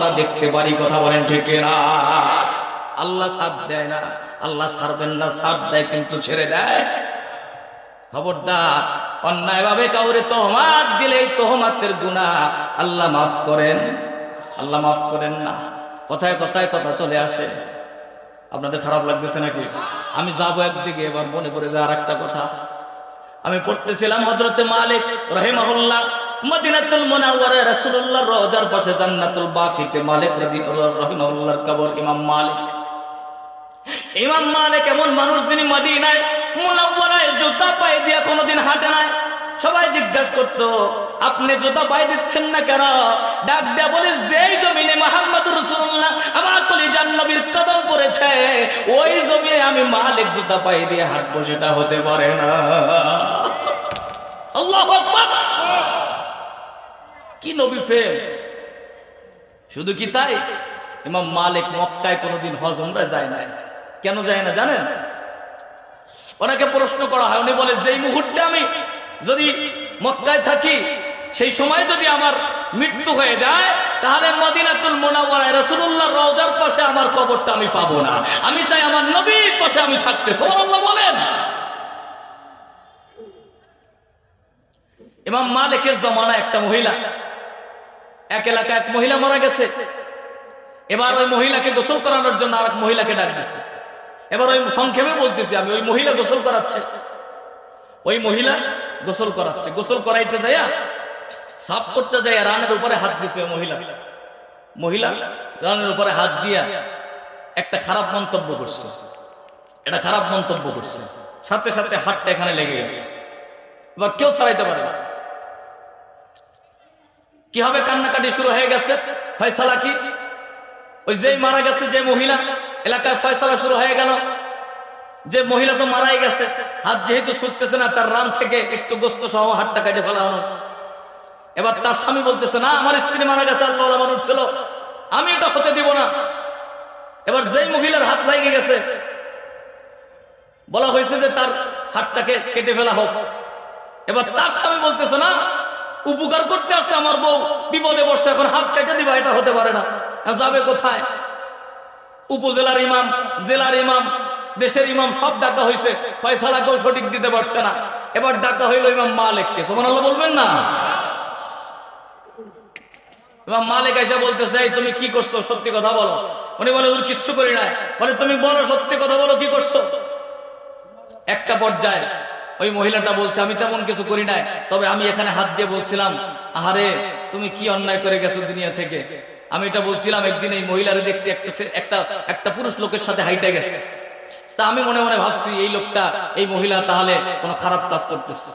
আমরা দেখতে পারি, কথা বলেন ঠিক না আল্লাহ ছাড় দেয় না, আল্লাহ ছাড়বেন না ছাড় দেয় কিন্তু ছেড়ে দেয়। খবরদার অন্যায় ভাবে কাউরে তোহমাত দিলেই তোহমাতের গুণা আল্লাহ মাফ করেন। আল্লাহ মাফ করেন না। কথায় কথায় কথা চলে আসে। আপনাদের খারাপ লাগতেছে নাকি? আমি যাব একদিকে, এবার মনে যায় আর একটা কথা। আমি পড়তেছিলাম হজরতে মালিক রহিমাহুল্লাহ। মদিনাতুল মুনাওয়ারা রাসূলুল্লাহ রওজার পাশে জান্নাতুল বাকিতে মালিক রহিমাহুল্লাহর কবর ইমাম মালিক। ইমাম মালিক এমন মানুষ যিনি মদিনায় মুনাওয়ারায় জুতা পায়ে দিয়ে কোনোদিন হাঁটে নাই। সবাই জিজ্ঞাসা করতো, আপনি জুতা পায়ে দিচ্ছেন না কেন? ডাক দেয়া বলে, যেই জমিনে মোহাম্মদুর রাসূলুল্লাহ আমার কলি জান্নবীর কদম পড়েছে, ওই জমিনে আমি মালিক জুতা পায়ে দিয়ে হাঁটবো, সেটা হতে পারে না। আল্লাহ কি নবী প্রেম? শুধু কি তাই? ইমাম মালিক মক্কায় কোনোদিন হজ যায় না কেন যায় না, জানেন? ওনাকে প্রশ্ন করা হয়, উনি বলে, যেই মুহূর্তে আমি যদি মক্কায় থাকি, সেই সময় যদি আমার মৃত্যু হয়ে যায়, তাহলে মদিনাতুল মোনাওয়ারায় রাসূলুল্লাহ রওজার পাশে আমার কবরটা আমি পাবো না। আমি চাই আমার নবীর পাশে আমি থাকতে। সুবহানাল্লাহ বলেন। ইমাম মালিকের জমানা একটা মহিলা এক এলাকায় এক মহিলা মারা গেছে। এবার ওই মহিলাকে গোসল করানোর জন্য আর এক মহিলাকে ডাক দিছে। এবার ওই সংক্ষেপে বলতেছি, আমি ওই মহিলা গোসল করাচ্ছে। ওই মহিলা গোসল করাচ্ছে। গোসল করাইতে যাইয়া, সাফ করতে যাইয়া রানের উপরে হাত দিছে ওই মহিলা। মহিলা রানের উপরে হাত দিয়া একটা খারাপ মন্তব্য করছে। এটা খারাপ মন্তব্য করছে। সাথে সাথে হাতটা এখানে লেগে গেছে। এবার কেউ ছাড়াইতে পারে না। কি হবে? কান্নাকাটি শুরু হয়ে গেছে। ফয়সালা কি? ওই যেই মারা গেছে, যে মহিলা, এলাকায় ফয়সালা শুরু হয়ে গেল। যে মহিলা তো মারাই গেছে, হাত যেহেতু শুকতেছে না, তার রাম থেকে একটু গোস্ত সহ হাতটা কেটে ফেলা হলো। এবার তার স্বামী বলতেছে, না, আমার স্ত্রী মারা গেছে, আল্লাহ মানুষ ছিল। আমি এটা হতে দিব না। এবার যেই মহিলার হাত লাগিয়ে গেছে, বলা হয়েছে যে তার হাতটাকে কেটে ফেলা হোক। এবার তার স্বামী বলতেছে, না উপকার করতে আসছে আমার বউ। বিপদে বসে এখন হাত কেটে দিবা, এটা হতে পারে না। যাবে কোথায়? উপজেলার ইমাম, জেলার ইমাম, দেশের ইমাম, সব ডাকা হয়েছে ফয়সালা কেউ সঠিক দিতে পারছে না। এবার ডাকা হইল ইমাম মালিককে। সোমান আল্লাহ বলবেন না? ইমাম মালিক এসে বলতেছে, এই তুমি কি করছ? সত্যি কথা বলো। উনি বলে ওর কিচ্ছু করি নাই। বলে, তুমি বলো, সত্যি কথা বলো, কি করছ? একটা পর্যায়ে ওই মহিলাটা বলছে, আমি তেমন কিছু করি নাই, তবে আমি এখানে হাত দিয়ে বলছিলাম, আহারে, তুমি কি অন্যায় করে গেছো দুনিয়া থেকে? আমি এটা বলছিলাম, একদিন এই মহিলারে দেখছি একটা একটা একটা পুরুষ লোকের সাথে হাইটে গেছে। তা আমি মনে মনে ভাবছি, এই লোকটা, এই মহিলা তাহলে কোনো খারাপ কাজ করতেছে।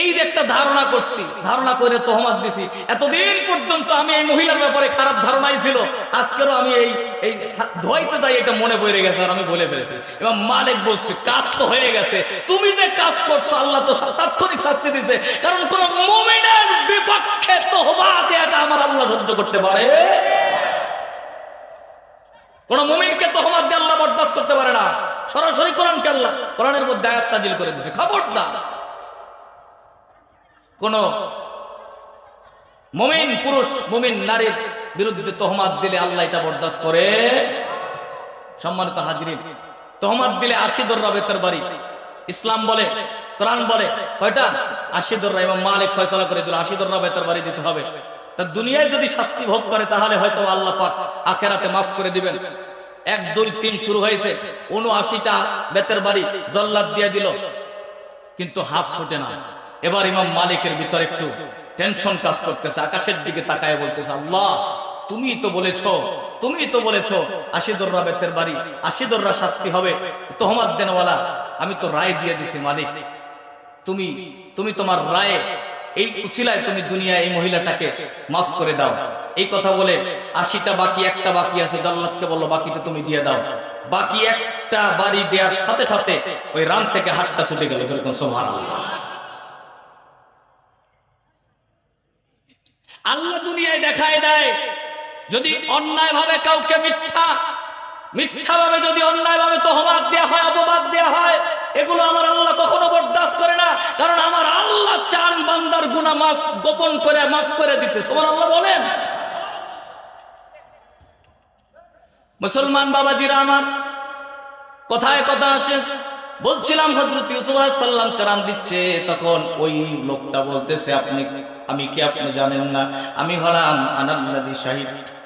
এই একটা ধারণা করছি, ধারণা করে তহমাত দিছি। এতদিন পর্যন্ত আমি এই মহিলার ব্যাপারে খারাপ ধারণাই ছিল। আজকেরও আমি এই এই ধোয়াইতে যাই এটা মনে পড়ে গেছে আর আমি বলে ফেলেছি। এবং মালিক বলছি, কাজ তো হয়ে গেছে। তুমি যে কাজ করছ, আল্লাহ তো তাৎক্ষণিক শাস্তি দিতে কারণ কোন মুমিনের বিপক্ষে তহমাত এটা আমার আল্লাহ সহ্য করতে পারে। কোন মুমিনকে তহমাত দিয়ে আল্লাহ বরদাস্ত করতে পারে না। সরাসরি কোরআনকে আল্লাহ কোরআনের মধ্যে আয়াত নাজিল করে দিয়েছে। খবরদার। কোন মমিন পুরুষ, মমিন নারীর বিরুদ্ধে তহমাত দিলে আল্লাহ এটা বরদাস্ত করে। সম্মানিত হাজিরিন, তহমাত দিলে আশি দর্রা বেতর বাড়ি ইসলাম বলে, কোরআন বলে, কয়টা? আশি দর্রা এবং মালিক ফয়সলা করে দিল আশি দর্রা বেতর বাড়ি দিতে হবে। তা দুনিয়ায় যদি শাস্তি ভোগ করে, তাহলে হয়তো আল্লাহ পাক আখেরাতে মাফ করে দিবেন। এক, দুই, তিন শুরু হয়েছে, উনআশিটা বেতের বাড়ি জল্লাদ দিয়ে দিল, কিন্তু হাত ছোটে না। এবার ইমাম মালিকের ভিতর একটু টেনশন কাজ করতেছে, আকাশের দিকে তাকায় বলতেছে, আল্লাহ তুমি তো বলেছ তুমি তো বলেছ আশি দর্রা বেতের বাড়ি আশি দর্রা শাস্তি হবে তোহমাদ দেনওয়ালা, আমি তো রায় দিয়ে দিছি, মালিক। তুমি তুমি তোমার রায়ে, এই উসিলায় তুমি দুনিয়া এই মহিলাটাকে মাফ করে দাও। এই কথা বলে আশিটা বাকি, একটা বাকি আছে জল্লাদকে বলল বাকিটা তুমি দিয়ে দাও। বাকি একটা বাড়ি দেওয়ার সাথে সাথে ওই রান থেকে হাতটা ছুটে গেল, যেরকম সোভান আল্লাহ দুনিয়ায় দেখায় দেয়। যদি অন্যায়ভাবে কাউকে মিথ্যা, মিথ্যাভাবে যদি অন্যায়ভাবে তহবাদ দেওয়া হয়, অপবাদ দেওয়া হয়, এগুলো আমার আল্লাহ কখনো বরদাস্ত করে না। কারণ আমার আল্লাহ চান বান্দার গুণা মাফ, গোপন করে, মাফ করে দিতে। সবার আল্লাহ বলেন। মুসলমান বাবাজিরা আমার, কথায় কথা আসে বলছিলাম হজরত ইউসুফ সাল্লাম তেরান দিচ্ছে, তখন ওই লোকটা বলতেছে, আপনি, আমি কি আপনি জানেন না? আমি হলাম আনাল্লাদি শাহিদ।